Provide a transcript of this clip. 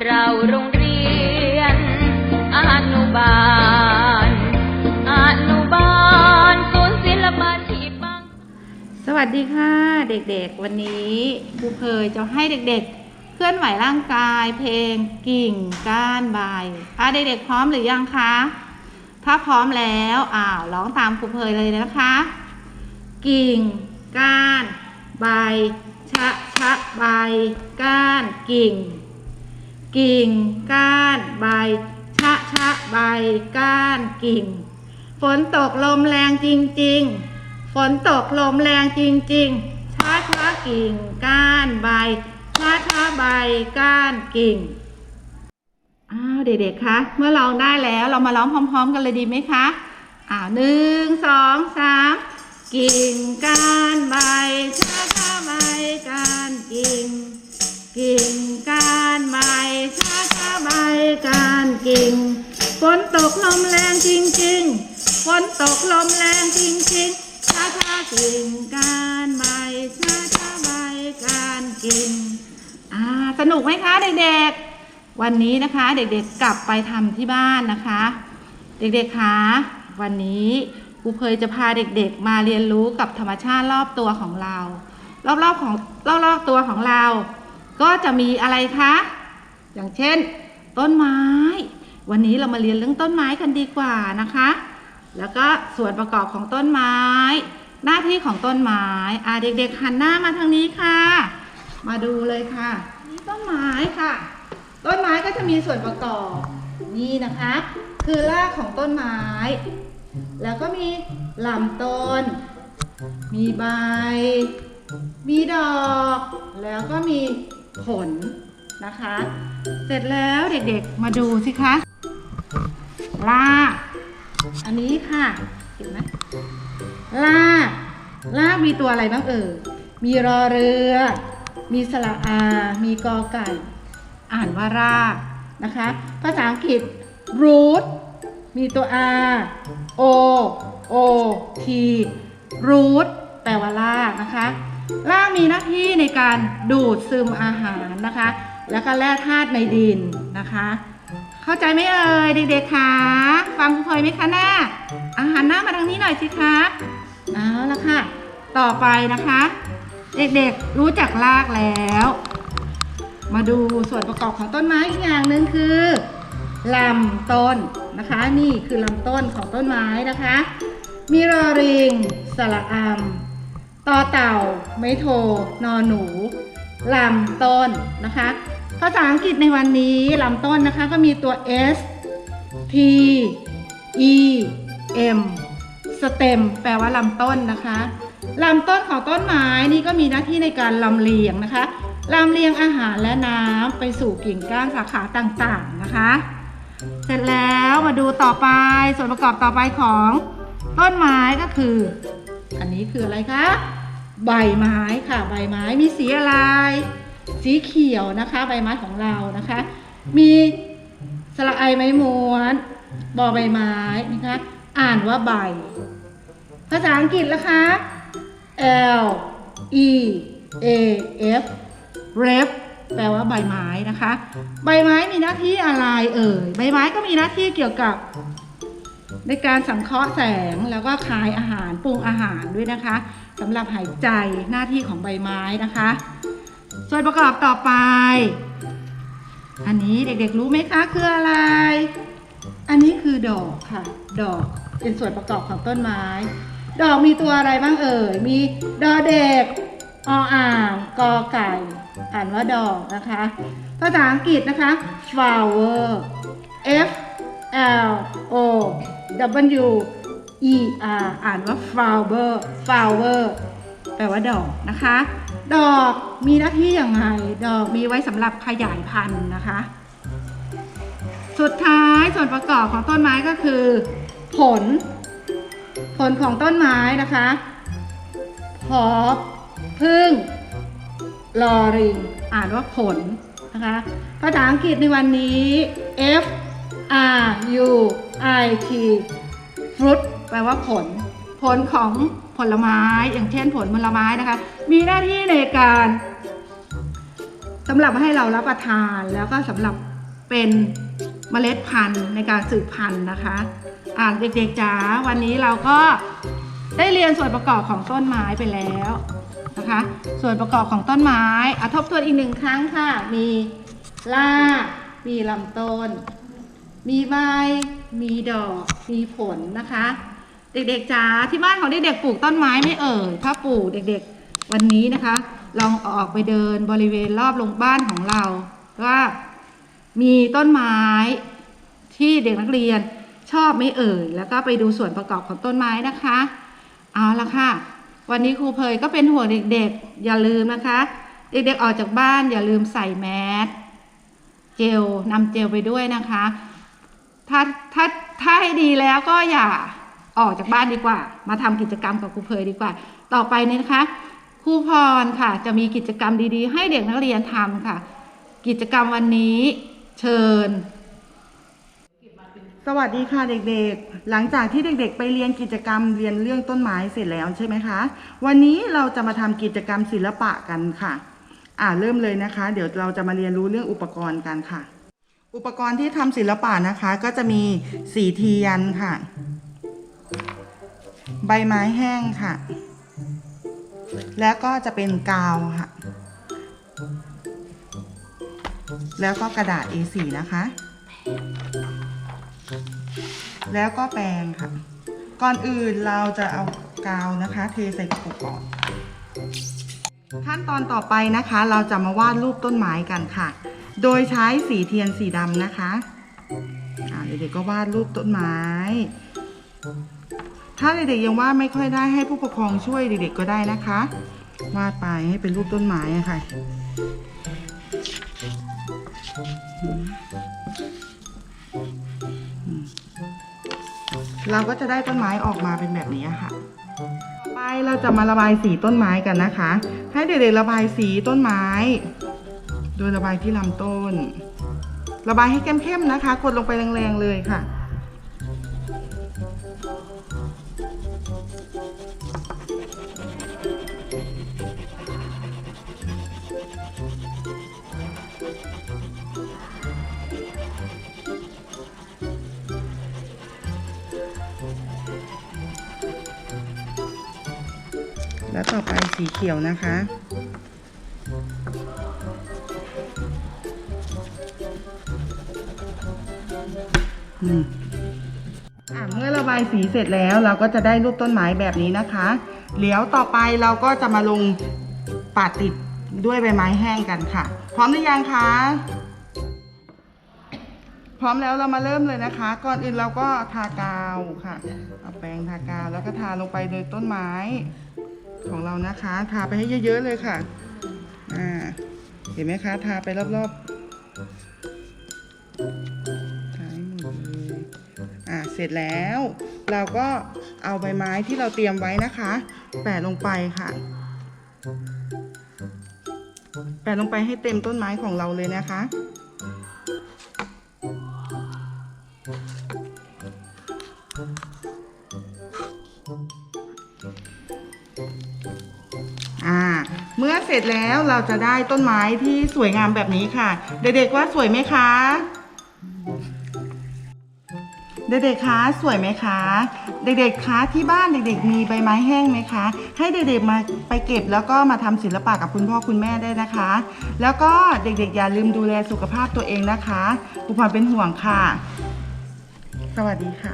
เราโรงเรียนอนุบาลอนุบาลศูนย์ศิลปาชีพบาง สวัสดีค่ะ เด็กๆ วันนี้ครูเพยจะให้เด็กๆ เคลื่อนไหวร่างกายเพลงกิ่งก้านใบอะเด็กๆ พร้อมหรือยังคะ ถ้าพร้อมแล้วอ้าวร้องตามครูเพยเลยนะคะ กิ่งก้าน ใบ ชะชะใบ ก้านกิ่ง กิ่ง ก้าน ใบ ชะชะใบ ก้าน กิ่ง ฝนตกลมแรงจริง ๆ ฝนตกลมแรงจริง ๆช้าช้ากิ่ง ก้าน ใบช้าช้าใบ ก้าน กิ่ง อ้าวเด็กๆ คะ เมื่อร้องได้แล้วเรามาร้องพร้อม ๆ กันเลยดีไหมคะ อ้าวหนึ่งสองสามกิ่ง ก้าน ใบช กิ่งฝนตกลมแรงจริงๆ ฝนตกลมแรงจริงๆช้าช้ากิ่งกานใบช้าช้าใบกานกิ่งอ่าสนุกไหมคะเด็กๆ วันนี้นะคะเด็กๆกลับไปทำที่บ้านนะคะ เด็กๆคะวันนี้ครูเพยจะพาเด็กๆ มาเรียนรู้กับธรรมชาติรอบตัวของเรา รอบๆของรอบๆตัวของเรา ก็จะมีอะไรคะ อย่างเช่น ต้นไม้ วันนี้เรามาเรียนเรื่องต้นไม้กันดีกว่านะคะ แล้วก็ส่วนประกอบของต้นไม้ หน้าที่ของต้นไม้อ่าเด็กๆหันหน้ามาทางนี้ค่ะ มาดูเลยค่ะ นี่ต้นไม้ค่ะ ต้นไม้ก็จะมีส่วนประกอบนี่นะคะ คือรากของต้นไม้ แล้วก็มีลำต้น มีใบ มีดอก แล้วก็มีผล นะคะ เสร็จแล้วเด็กๆมาดูสิคะราอันนี้ค่ะเห็นไหมรากรามีตัวอะไรบ้างเอ่ยมีรอเรือ มีสระอา มีกอไก่ อ่านว่ารากนะคะ ภาษาอังกฤษ root มีตัว r o o t root แปลว่ารากนะคะรากมีหน้าที่ในการดูดซึมอาหารนะคะ แล้วก็แร่ธาตุในดินนะคะ เข้าใจไหมเอ่ยเด็กๆคะฟังครูเพยไหมคะหน้าอาหารหน้ามาทางนี้หน่อยสิคะเอาละค่ะ ต่อไปนะคะ เด็กๆรู้จักรากแล้ว มาดูส่วนประกอบของต้นไม้อีกอย่างหนึ่งคือลำต้นนะคะ นี่คือลำต้นของต้นไม้นะคะ มีรอริงสระอำต่อเต่า ไม้โทนอหนูลำต้นนะคะ ภาษาอังกฤษในวันนี้ลำต้นนะคะก็มีตัว s t e m stem แปลว่าลำต้นนะคะลำต้นของต้นไม้นี่ก็มีหน้าที่ในการลำเลียงนะคะลำเลียงอาหารและน้ำไปสู่กิ่งก้านสาขาต่างๆนะคะ เสร็จแล้วมาดูต่อไปส่วนประกอบต่อไปของต้นไม้ก็คือ อันนี้คืออะไรคะ ใบไม้ค่ะ ใบไม้มีสีอะไร สีเขียวนะคะ ใบไม้ของเรานะคะ มีสระไอไม้ม้วนบอใบไม้นะคะ อ่านว่าใบ ภาษาอังกฤษละคะ L E A F ref แปลว่าใบไม้นะคะ ใบไม้มีหน้าที่อะไรเอ่ย ใบไม้ก็มีหน้าที่เกี่ยวกับ ในการสังเคราะห์แสงแล้วก็คายอาหารปรุงอาหารด้วยนะคะสำหรับหายใจหน้าที่ของใบไม้นะคะ ส่วนประกอบต่อไป อันนี้เด็กๆรู้ไหมคะคืออะไร อันนี้คือดอกค่ะ ดอกเป็นส่วนประกอบของต้นไม้ ดอกมีตัวอะไรบ้างเอ่ย มีดอเด็กออ่างกอไก่ อ่านว่าดอกนะคะ ภาษาอังกฤษนะคะ flower f l o w e r อ่านว่า flower flower แปลว่าดอกนะคะ ดอกมีหน้าที่อย่างไรดอกมีไว้สำหรับขยายพันธุ์นะคะ สุดท้ายส่วนประกอบของต้นไม้ก็คือ ผล ผลของต้นไม้นะคะพอพึ่งลอริงอ่านว่าผลนะคะภาษาอังกฤษในวันนี้ F R U I T fruit แปลว่าผล ผลของผลไม้อย่างเช่นผลผลไม้นะคะ มีหน้าที่ในการสำหรับให้เรารับประทานแล้วก็สำหรับเป็นเมล็ดพันธุ์ในการสืบพันธุ์นะคะอ่าเด็กๆจ๋าวันนี้เราก็ได้เรียนส่วนประกอบของต้นไม้ไปแล้วนะคะ ส่วนประกอบของต้นไม้อะทบทวนอีกหนึ่งครั้งค่ะ มีรากมีลำต้น มีใบ มีดอก มีผลนะคะ เด็กๆจ๋าที่บ้านของเด็กๆปลูกต้นไม้ไม่เอ่ยถ้าปลูกเด็กๆ วันนี้นะคะ ลองออกไปเดินบริเวณรอบโรงบ้านของเราว่ามีต้นไม้ที่เด็กนักเรียนชอบไม่เอ่ยแล้วก็ไปดูส่วนประกอบของต้นไม้นะคะ เอาละค่ะ วันนี้ครูเพยก็เป็นห่วงเด็กๆ อย่าลืมนะคะ เด็กๆออกจากบ้านอย่าลืมใส่แมสเจลนำเจลไปด้วยนะคะ ถ้าถ้าถ้าให้ดีแล้วก็อย่า ออกจากบ้านดีกว่า มาทำกิจกรรมกับครูเพยดีกว่า ต่อไปนี้นะคะครูพรค่ะ จะมีกิจกรรมดีๆ ให้เด็กนักเรียนทำค่ะ กิจกรรมวันนี้เชิญ สวัสดีค่ะเด็กๆ หลังจากที่เด็กๆ ไปเรียนกิจกรรมเรียนเรื่องต้นไม้เสร็จแล้วใช่ไหมคะ วันนี้เราจะมาทำกิจกรรมศิลปะกันค่ะอ่าเริ่มเลยนะคะ เดี๋ยวเราจะมาเรียนรู้เรื่องอุปกรณ์กันค่ะ อุปกรณ์ที่ทำศิลปะนะคะ ก็จะมีสีเทียนค่ะ ใบไม้แห้งค่ะ แล้วก็จะเป็นกาวค่ะ แล้วก็กระดาษ A4 นะคะ แล้วก็แปรงค่ะ ก่อนอื่นเราจะเอากาวนะคะ เทใส่กระปุกก่อน ขั้นตอนต่อไปนะคะ เราจะมาวาดรูปต้นไม้กันค่ะ โดยใช้สีเทียนสีดำนะคะเด็กๆก็วาดรูปต้นไม้ ถ้าเด็กๆยังวาดไม่ค่อยได้ให้ผู้ปกครองช่วยเด็กๆก็ได้นะคะ วาดไปให้เป็นรูปต้นไม้ค่ะเราก็จะได้ต้นไม้ออกมาเป็นแบบนี้ค่ะ ต่อไปเราจะมาระบายสีต้นไม้กันนะคะ ให้เด็กๆระบายสีต้นไม้ โดยระบายที่ลำต้น ระบายให้เข้มๆนะคะ กดลงไปแรงๆเลยค่ะ แล้วต่อไปสีเขียวนะคะ อืมอะเมื่อระบายสีเสร็จแล้วเราก็จะได้รูปต้นไม้แบบนี้นะคะเดี๋ยวต่อไปเราก็จะมาลงปาดติดด้วยใบไม้แห้งกันค่ะ พร้อมหรือยังคะ พร้อมแล้วเรามาเริ่มเลยนะคะ ก่อนอื่นเราก็ทากาวค่ะ เอาแปรงทากาวแล้วก็ทาลงไปโดยต้นไม้ ของเรานะคะ ทาไปให้เยอะ ๆ เลยค่ะ อ่า เห็นไหมคะ ทาไปรอบๆทาให้หมดเลยอ่า เสร็จแล้ว เราก็เอาใบไม้ที่เราเตรียมไว้นะคะ แปะลงไปค่ะ แปะลงไปให้เต็มต้นไม้ของเราเลยนะคะ เมื่อเสร็จแล้วเราจะได้ต้นไม้ที่สวยงามแบบนี้ค่ะ เด็กๆว่าสวยไหมคะ เด็กๆคะสวยไหมคะ เด็กๆคะที่บ้านเด็ก ๆ มีใบไม้แห้งไหมคะ ให้เด็กๆมาไปเก็บแล้วก็มาทำศิลปะกับคุณพ่อคุณแม่ได้นะคะ แล้วก็เด็กๆ อย่าลืมดูแลสุขภาพตัวเองนะคะครูพรเป็นห่วงค่ะ สวัสดีค่ะ